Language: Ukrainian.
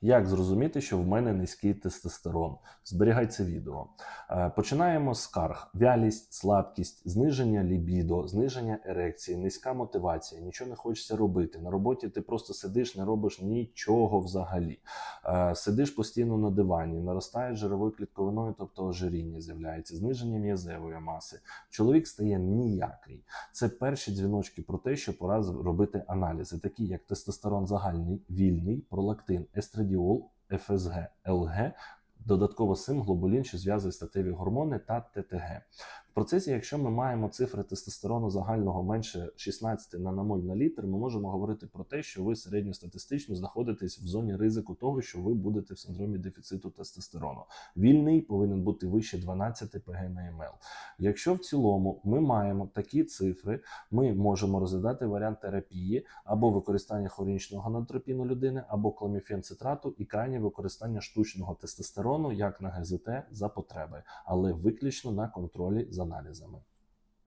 Як зрозуміти, що в мене низький тестостерон? Зберігай це відео. Е, Починаємо з скарг: вялість, слабкість, зниження лібідо, зниження ерекції, низька мотивація, нічого не хочеться робити. На роботі ти просто сидиш, не робиш нічого взагалі. Е, Сидиш постійно на дивані, наростає жировою клітковиною, тобто ожиріння з'являється, зниження м'язевої маси. Чоловік стає ніякий. Це перші дзвіночки про те, що пора робити аналізи, такі як тестостерон загальний, вільний, пролактин, естрадіол, ФСГ, ЛГ, додатково сим, глобулін, що зв'язує статеві гормони та ТТГ. Процесі, якщо ми маємо цифри тестостерону загального менше 16 наномоль на літр, ми можемо говорити про те, що ви середньостатистично знаходитесь в зоні ризику того, що ви будете в синдромі дефіциту тестостерону. Вільний повинен бути вище 12 ПГ на МЛ. Якщо в цілому ми маємо такі цифри, ми можемо розглядати варіант терапії або використання хронічного гонадотропіну людини, або кламіфенцитрату і крайнє використання штучного тестостерону як на ГЗТ за потреби, але виключно на контролі з анализом